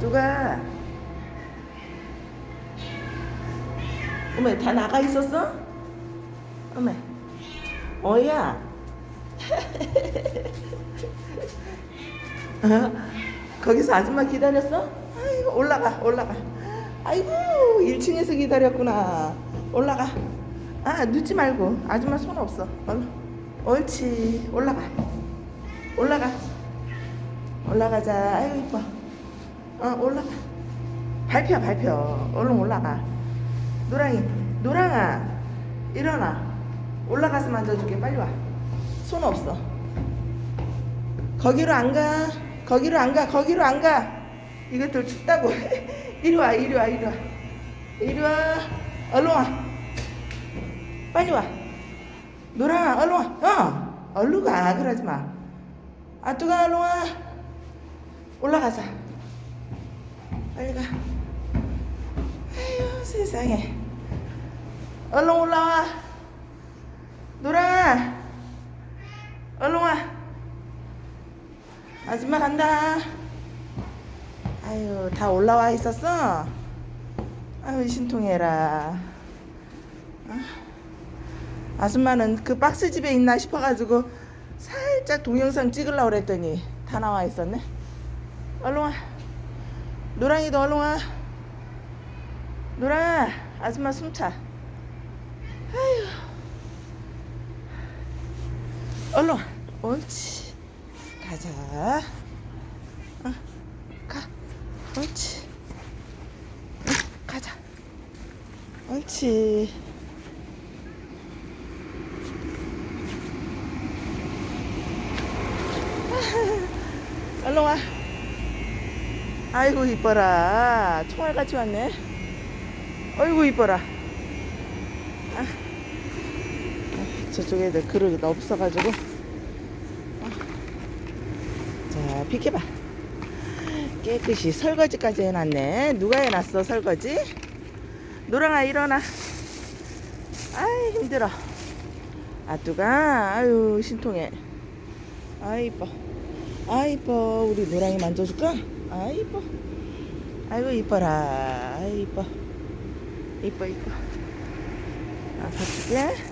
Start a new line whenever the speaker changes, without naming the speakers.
누가? 어메 다 나가 있었어? 어메 어야. 어? 거기서 아줌마 기다렸어? 아이고 올라가 올라가. 아이고 1층에서 기다렸구나. 올라가. 아 늦지 말고. 아줌마 손 없어. 얼른 옳지. 올라가. 올라가. 올라가자. 아이고 이뻐 어 올라가 밟혀 밟혀. 얼른 올라가. 노랑이 노랑아 일어나. 올라가서 만져줄게. 빨리 와 손 없어. 거기로 안 가. 거기로 안 가. 거기로 안 가. 이것들 춥다고. 이리 와 이리 와 이리 와. 이리 와. 얼른 와. 빨리 와. 노랑아 얼른 와 어 얼른 가. 그러지 마. 아뚜가 얼른 와. 올라가자 빨리 가. 아유 세상에. 얼른 올라와. 노랑아. 얼른 와. 아줌마 간다. 아유 다 올라와 있었어? 아유 신통해라. 아, 아줌마는 그 박스 집에 있나 싶어가지고 살짝 동영상 찍으려고 그랬더니 다 나와 있었네. 얼른 와 노랑이도 얼른 와. 노랑아 아줌마 숨차. 아유 얼른 와. 옳지. 가자. 어, 가. 옳지. 응, 가자. 옳지. 얼른 와 아이고 이뻐라. 총알같이 왔네. 아이고 이뻐라. 아, 아, 저쪽에 그릇이 없어가지고. 어. 자 비켜봐. 깨끗이 설거지까지 해놨네. 누가 해놨어 설거지? 노랑아 일어나. 아이 힘들어. 아뚜가 아유 신통해. 아 이뻐 아 이뻐 우리 노랑이 만져줄까? 아 이뻐. 아이고 이뻐라. 아 이뻐. 이뻐 이뻐. 아 봐줄게